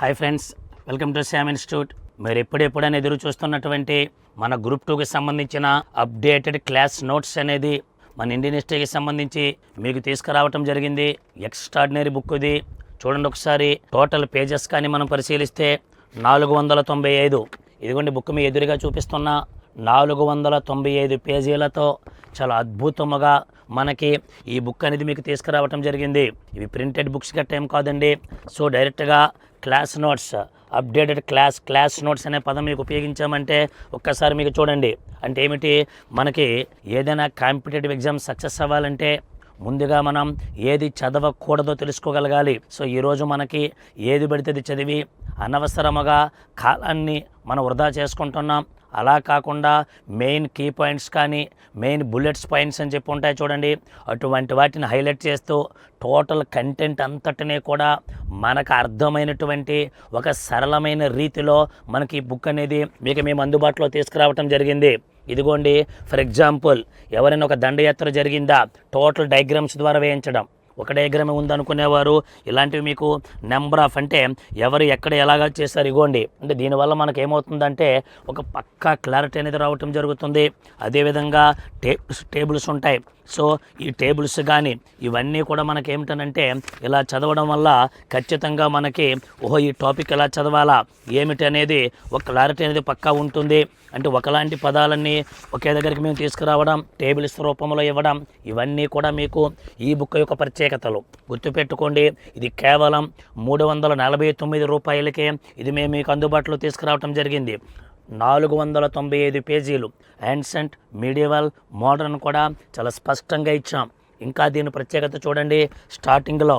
Hi friends welcome to Shyam institute. మీరు ఎప్పుడెప్పుడైనా ఎదురు చూస్తున్నటువంటి మన గ్రూప్ టూకి సంబంధించిన అప్డేటెడ్ క్లాస్ నోట్స్ అనేది మన ఇండియన్ హిస్టరీకి సంబంధించి మీకు తీసుకురావటం జరిగింది. ఎక్స్ట్రాడినరీ బుక్ ఇది. చూడండి ఒకసారి టోటల్ పేజెస్ కానీ మనం పరిశీలిస్తే నాలుగు వందల తొంభై ఐదు. ఇదిగోండి బుక్ మీ ఎదురుగా చూపిస్తున్న నాలుగు వందల తొంభై ఐదు పేజీలతో చాలా అద్భుతముగా మనకి ఈ బుక్ అనేది మీకు తీసుకురావటం జరిగింది. ఇవి ప్రింటెడ్ బుక్స్ గట్ట ఏం కాదండి. సో డైరెక్ట్గా class notes updated class class notes అనే పదం మీకు ఉపయోగించామంటే ఒక్కసారి మీకు చూడండి. అంటే ఏమిటి? మనకి ఏదైనా కాంపిటేటివ్ ఎగ్జామ్ సక్సెస్ అవ్వాలంటే ముందుగా మనం ఏది చదవకూడదో తెలుసుకోగలగాలి. సో ఈరోజు మనకి ఏది పడితే అది చదివి అనవసరముగా కాలాన్ని మనం వృధా చేసుకుంటున్నాం. అలా కాకుండా మెయిన్ కీ పాయింట్స్ కానీ మెయిన్ బుల్లెట్స్ పాయింట్స్ అని చెప్పి ఉంటాయి చూడండి. అటువంటి వాటిని హైలైట్ చేస్తూ టోటల్ కంటెంట్ అంతటినీ కూడా మనకు అర్థమైనటువంటి ఒక సరళమైన రీతిలో మనకి ఈ బుక్ అనేది మీకు మేము అందుబాటులో తీసుకురావటం జరిగింది. ఇదిగోండి ఫర్ ఎగ్జాంపుల్ ఎవరైనా ఒక దండయాత్ర జరిగిందా? టోటల్ డయాగ్రామ్స్ ద్వారా వేయించడం. ఒక డయాగ్రామ్ ఉందనుకునేవారు. ఇలాంటివి మీకు నెంబర్ ఆఫ్ అంటే ఎవరు ఎక్కడ ఎలాగా చేస్తారు ఇగోండి. అంటే దీనివల్ల మనకు ఏమవుతుందంటే ఒక పక్కా క్లారిటీ అనేది రావటం జరుగుతుంది. అదేవిధంగా టేబుల్స్ టేబుల్స్ ఉంటాయి. సో ఈ టేబుల్స్ కానీ ఇవన్నీ కూడా మనకి ఏమిటనంటే ఇలా చదవడం వల్ల ఖచ్చితంగా మనకి ఓహో ఈ టాపిక్ ఎలా చదవాలా? ఏమిటి అనేది ఒక క్లారిటీ అనేది పక్కా ఉంటుంది. అంటే ఒకలాంటి పదాలన్నీ ఒకే దగ్గరికి మేము తీసుకురావడం టేబుల్స్ రూపంలో ఇవ్వడం ఇవన్నీ కూడా మీకు ఈ బుక్ యొక్క ప్రత్యేకతలు. గుర్తుపెట్టుకోండి ఇది కేవలం మూడు వందల నలభై తొమ్మిది రూపాయలకే ఇది మేము మీకు అందుబాటులో తీసుకురావడం జరిగింది. నాలుగు వందల తొంభై ఐదు పేజీలు. యాన్సెంట్ మీడియవల్ మోడర్న్ కూడా చాలా స్పష్టంగా ఇచ్చాం. ఇంకా దీని ప్రత్యేకత చూడండి స్టార్టింగ్లో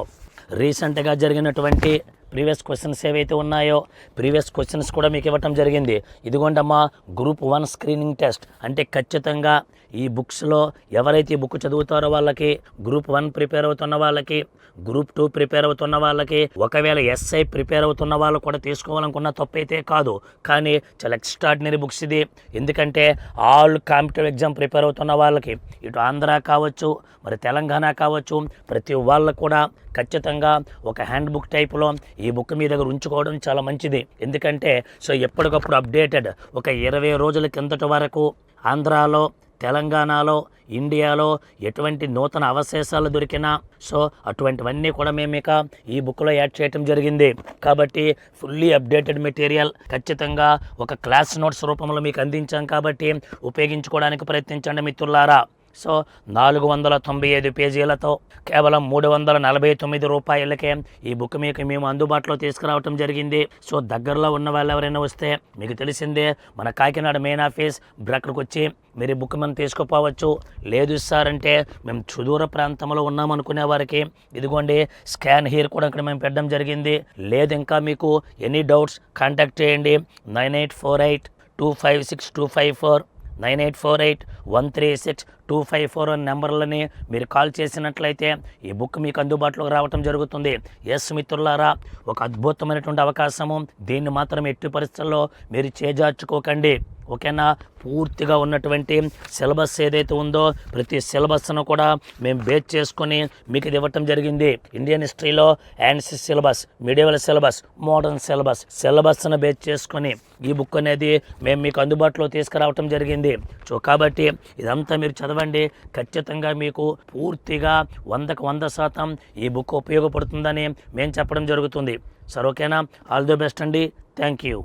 రీసెంట్గా జరిగినటువంటి ప్రీవియస్ క్వశ్చన్స్ ఏవైతే ఉన్నాయో ప్రీవియస్ క్వశ్చన్స్ కూడా మీకు ఇవ్వటం జరిగింది. ఇదిగోండమ్మా గ్రూప్ వన్ స్క్రీనింగ్ టెస్ట్. అంటే ఖచ్చితంగా ఈ బుక్స్లో ఎవరైతే ఈ బుక్ చదువుతారో వాళ్ళకి గ్రూప్ వన్ ప్రిపేర్ అవుతున్న వాళ్ళకి గ్రూప్ టూ ప్రిపేర్ అవుతున్న వాళ్ళకి ఒకవేళ ఎస్ఐ ప్రిపేర్ అవుతున్న వాళ్ళు కూడా తీసుకోవాలనుకున్న తప్పైతే కాదు. కానీ చాలా ఎక్స్ట్రాడినరీ బుక్స్ ఇది. ఎందుకంటే ఆల్ కాంపిటేటివ్ ఎగ్జామ్ ప్రిపేర్ అవుతున్న వాళ్ళకి ఇటు ఆంధ్ర కావచ్చు మరి తెలంగాణ కావచ్చు ప్రతి వాళ్ళకు కూడా ఖచ్చితంగా ఒక హ్యాండ్ బుక్ టైప్లో ఈ బుక్ మీ దగ్గర ఉంచుకోవడం చాలా మంచిది. ఎందుకంటే సో ఎప్పటికప్పుడు అప్డేటెడ్ ఒక ఇరవై రోజుల కిందటి వరకు ఆంధ్రాలో తెలంగాణలో ఇండియాలో ఎటువంటి నూతన అవశేషాలు దొరికినా సో అటువంటివన్నీ కూడా మేము ఇక ఈ బుక్లో యాడ్ చేయటం జరిగింది. కాబట్టి ఫుల్లీ అప్డేటెడ్ మెటీరియల్ ఖచ్చితంగా ఒక క్లాస్ నోట్స్ రూపంలో మీకు అందించాం కాబట్టి ఉపయోగించుకోవడానికి ప్రయత్నించండి మిత్రులారా. సో నాలుగు వందల తొంభై ఐదు పేజీలతో కేవలం మూడు వందల నలభై తొమ్మిది రూపాయలకే ఈ బుక్ మీకు మేము అందుబాటులో తీసుకురావటం జరిగింది. సో దగ్గరలో ఉన్న వాళ్ళు ఎవరైనా వస్తే మీకు తెలిసిందే మన కాకినాడ మెయిన్ ఆఫీస్ మీరు అక్కడికి వచ్చి మీరు ఈ బుక్ మనం తీసుకుపోవచ్చు. లేదు సార్ అంటే మేము సుదూర ప్రాంతంలో ఉన్నామనుకునే వారికి ఇదిగోండి స్కాన్ హీర్ కూడా ఇక్కడ మేము పెట్టడం జరిగింది. లేదు ఇంకా మీకు ఎనీ డౌట్స్ కాంటాక్ట్ చేయండి. Nine eight four eight two five six two five four nine eight four eight one three six two five four one నెంబర్లని మీరు కాల్ చేసినట్లయితే ఈ బుక్ మీకు అందుబాటులోకి రావటం జరుగుతుంది. ఎస్ మిత్రులారా ఒక అద్భుతమైనటువంటి అవకాశము. దీన్ని మాత్రం ఎట్టి పరిస్థితుల్లో మీరు చేజార్చుకోకండి. ఓకేనా? పూర్తిగా ఉన్నటువంటి సిలబస్ ఏదైతే ఉందో ప్రతి సిలబస్ను కూడా మేము బేస్ చేసుకొని మీకు ఇది ఇవ్వటం జరిగింది. ఇండియన్ హిస్టరీలో ancient syllabus medieval syllabus modern syllabus సిలబస్ను బేస్ చేసుకొని ఈ బుక్ అనేది మేము మీకు అందుబాటులో తీసుకురావటం జరిగింది. సో కాబట్టి ఇదంతా మీరు చదవండి. ఖచ్చితంగా మీకు పూర్తిగా వందకు వంద శాతం ఈ బుక్ ఉపయోగపడుతుందని మేము చెప్పడం జరుగుతుంది. సరే ఓకేనా? ఆల్ ది బెస్ట్ అండి. Thank you.